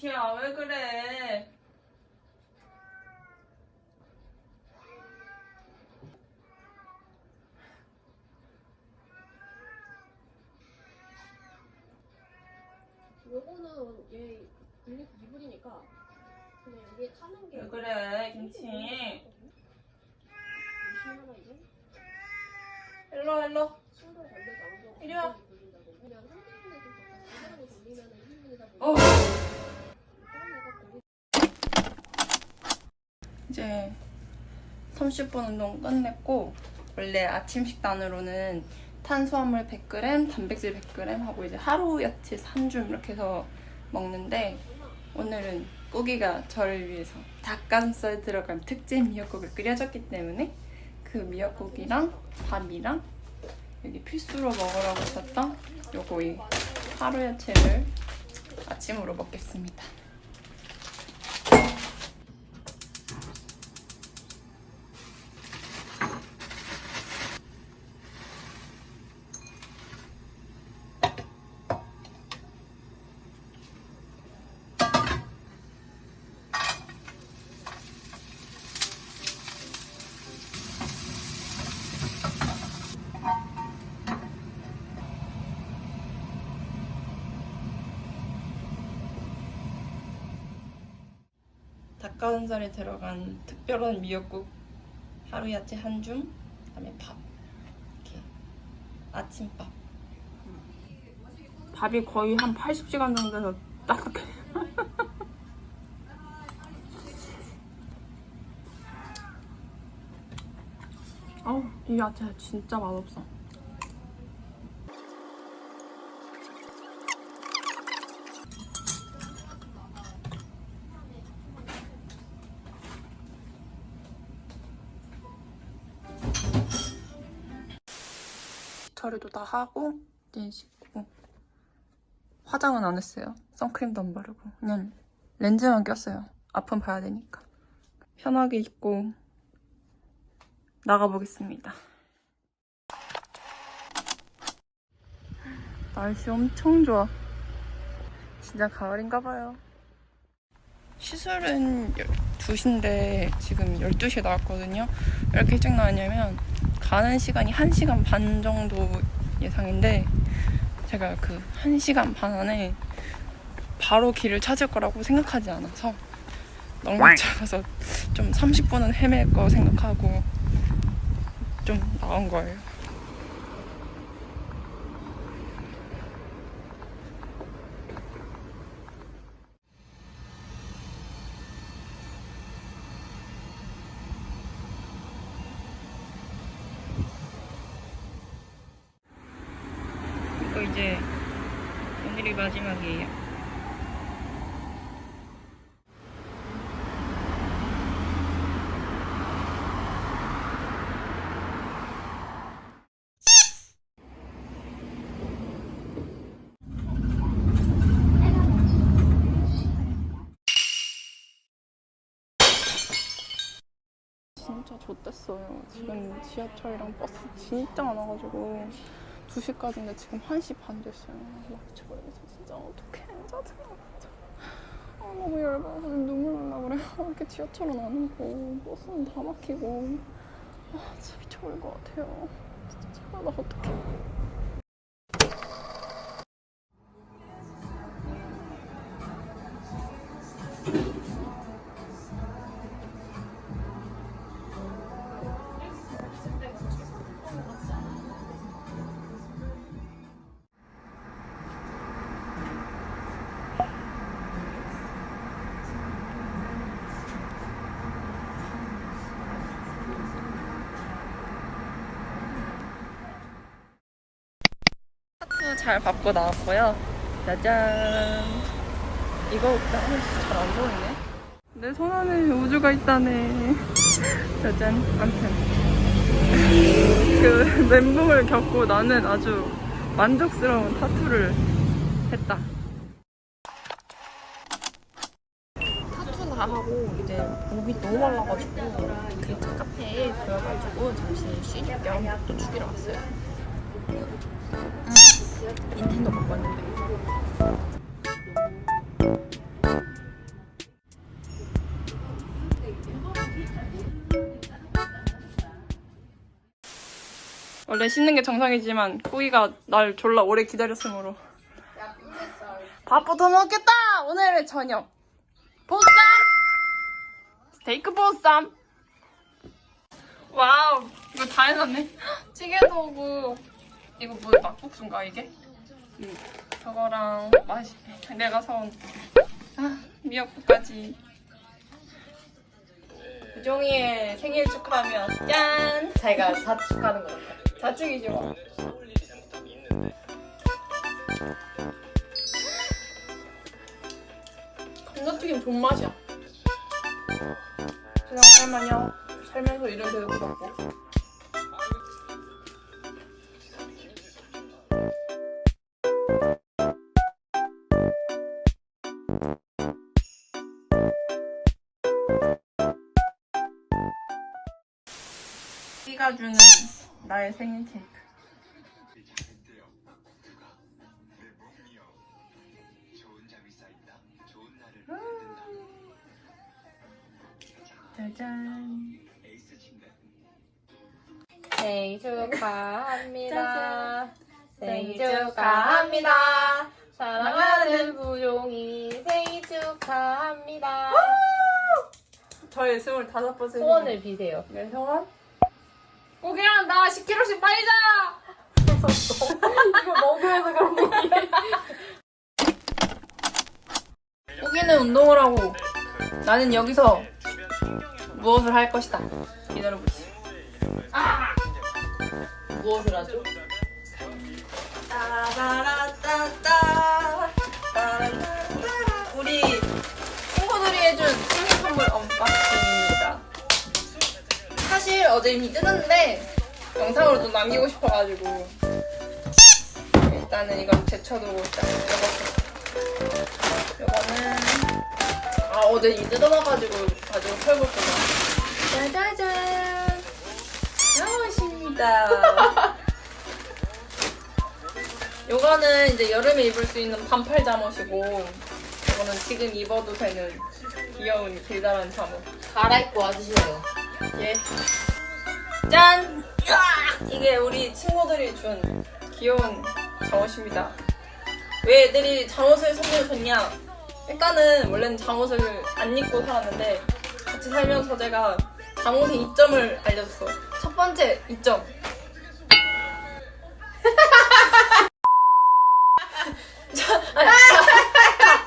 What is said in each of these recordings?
김치야 왜 그래? 요거는 얘 분리 이불이니까 그냥 여기에 타는 게 왜 그래 김치? 무심하나 이제? 일로 일로. 친구랑 관계가 안 좋아 이리 와. 이제 30분 운동 끝냈고 원래 아침 식단으로는 탄수화물 100g, 단백질 100g 하고 이제 하루 야채 3줌 이렇게 해서 먹는데 오늘은 꾸기가 저를 위해서 닭가슴살 들어간 특제 미역국을 끓여줬기 때문에 그 미역국이랑 밥이랑 여기 필수로 먹으라고 했었던 요거 이 하루 야채를 아침으로 먹겠습니다. 닭가슴살이 들어간 특별한 미역국 하루 야채 한 줌, 그다음에 밥 이렇게 아침밥. 밥이 거의 한 80시간 정도 돼서 딱딱해. 어우, 이 야채 진짜 맛없어. 처리도 다 하고 이제 씻고 화장은 안 했어요. 선크림도 안 바르고 그냥 렌즈만 꼈어요. 아픔 봐야 되니까 편하게 입고 나가보겠습니다. 날씨 엄청 좋아. 진짜 가을인가 봐요. 시술은 2시인데 지금 12시에 나왔거든요. 왜 이렇게 일찍 나왔냐면 가는 시간이 1시간 반 정도 예상인데 제가 그 1시간 반 안에 바로 길을 찾을 거라고 생각하지 않아서 넉넉 잡아서 좀 30분은 헤맬 거 생각하고 좀 나온 거예요. 이거 이제 오늘이 마지막이에요. 진짜 좆됐어요. 지금 지하철이랑 버스 진짜 많아가지고 2시까지인데 지금 1시 반 됐어요. 막혀버려서 진짜 어떡해. 짜증나. 아, 너무 열받아서 눈물 날라 그래. 아, 이렇게 지하철은 안 오고 버스는 다 막히고. 아, 미쳐버릴 것 같아요. 진짜 제발 나 어떡해. 잘 받고 나왔고요. 짜잔. 이거 잘 안 보이네. 내 손 안에 우주가 있다네. 짜잔. 아무튼. 그 멘붕을 겪고 나는 아주 만족스러운 타투를 했다. 다 하고 이제 목이 너무 말라가지고 그 카페에 들어가지고 잠시 쉬는 겸또 죽이러 왔어요. 닌텐도 갖고 왔는데. 원래 씻는 게 정상이지만 꾸기가 날 졸라 오래 기다렸으므로. 밥부터 먹겠다! 오늘의 저녁. 보쌈! 스테이크 보쌈! 와우 이거 다 해놨네. 찌개도 오고. 이거 뭐야 막국수인가 이게? 음, 저거랑 맛있 내가 사온 아 미역국까지. 유종이의 생일 축하하며 짠! 자기가 자축하는 거. 같아. 자축이지 뭐 감자튀김 존맛이야. 그냥 살만요. 살면서 이런 데도 먹고 가 주는 나의 생일 케이크 짜잔 생일 축하합니다. 생일 생일 축하합니다. 사랑하는 부종이 생일 축하합니다. 저의 25번째 소원을 비세요. 네, 소원? 고기랑 나 10kg씩 빨리 자! 이거 먹으면서 그런 얘기. 고기는 운동을 하고 나는 여기서 무엇을 할 것이다 기다려보시 무엇을 하죠? 따라라따따 따라라 어제 이미 뜯었는데 영상으로 좀 남기고 싶어가지고 일단은 이건 제쳐두고 일단 이거 이거는 아 어제 이미 뜯어놔가지고 가지고 펴볼게요 짜자잔 나오십니다 요거는 이제 여름에 입을 수 있는 반팔 잠옷이고 이거는 지금 입어도 되는 귀여운 길다란 잠옷 갈아입고 와주시네요. 예. 짠! 이게 우리 친구들이 준 귀여운 잠옷입니다. 왜 애들이 잠옷을 선물을 줬냐? 일단은 원래는 잠옷을 안 입고 살았는데 같이 살면서 제가 잠옷의 이점을 알려줬어. 첫 번째 이점.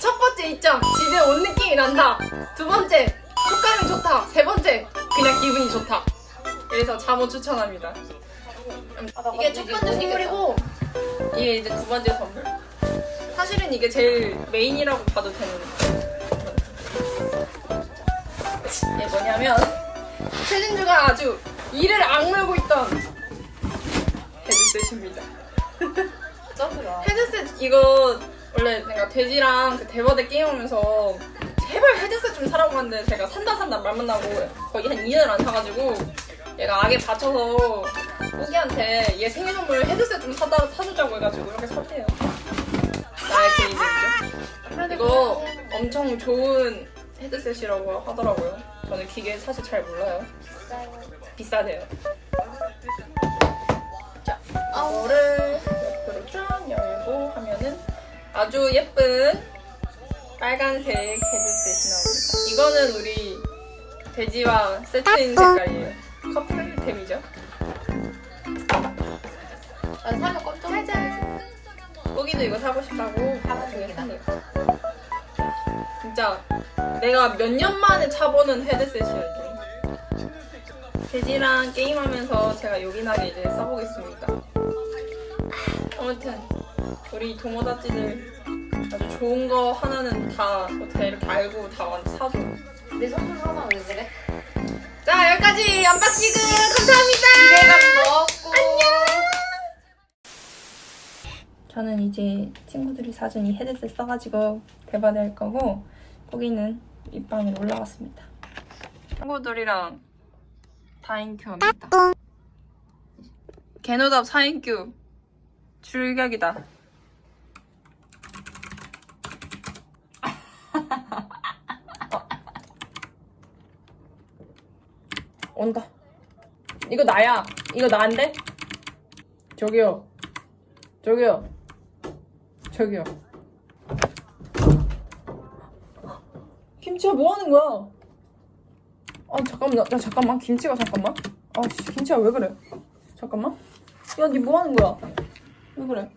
첫 번째 이점. 집에 온 느낌이 난다. 두 번째, 촉감이 좋다. 세 번째, 그냥 기분이 좋다. 그래서 잠옷 추천합니다. 이게 첫 번째 선물이고 이게 이제 두 번째 선물. 사실은 이게 제일 메인이라고 봐도 되는. 이게 뭐냐면 최진주가 아주 이를 악물고 있던 헤드셋입니다. 헤드셋 이거 원래 내가 돼지랑 그 대바대 게임하면서 제발 헤드셋 좀 사라고 하는데 제가 산다 산다 말만 나고 거의 한 2년을 안 사가지고 얘가 악에 받쳐서 꾸기한테 얘 생일 선물 헤드셋 좀 사다 사주자고 해가지고 이렇게 샀대요. 나의 개인적이죠. 이거 엄청 좋은 헤드셋이라고 하더라고요. 저는 기계 사실 잘 몰라요. 비싸대요. 자, 이거를 옆으로 쫙 열고 하면은 아주 예쁜 빨간색 헤드셋이 나옵니다. 이거는 우리 돼지와 세트인 색깔이에요. 커플템이죠. 난 사면 깜짝 놀랐어. 고기도 이거 사고 싶다고 나중에 사네요. 진짜 내가 몇 년 만에 차보는 헤드셋이야 이게. 돼지랑 게임하면서 제가 요긴하게 이제 써보겠습니다. 아무튼 우리 도모다찌들 아주 좋은 거 하나는 다 어떻게 이렇게 알고 다 완전 사줘. 내 선물 하나 왜 그래? 자 여기까지 언박싱 감사합니다. 기대감 먹고. 저는 이제 친구들이 사준 이 헤드셋 써가지고 대바대 할 거고 거기는 입방에 올라갔습니다. 친구들이랑 다인큐 합니다. 개노답 4인큐 출격이다. 온다. 이거 나야. 이거 나인데? 저기요. 저기요. 저기요. 김치야 뭐 하는 거야? 아 잠깐만 나, 나 잠깐만 김치가 잠깐만. 아 씨, 김치야 왜 그래? 잠깐만. 야 니 뭐 하는 거야? 왜 그래?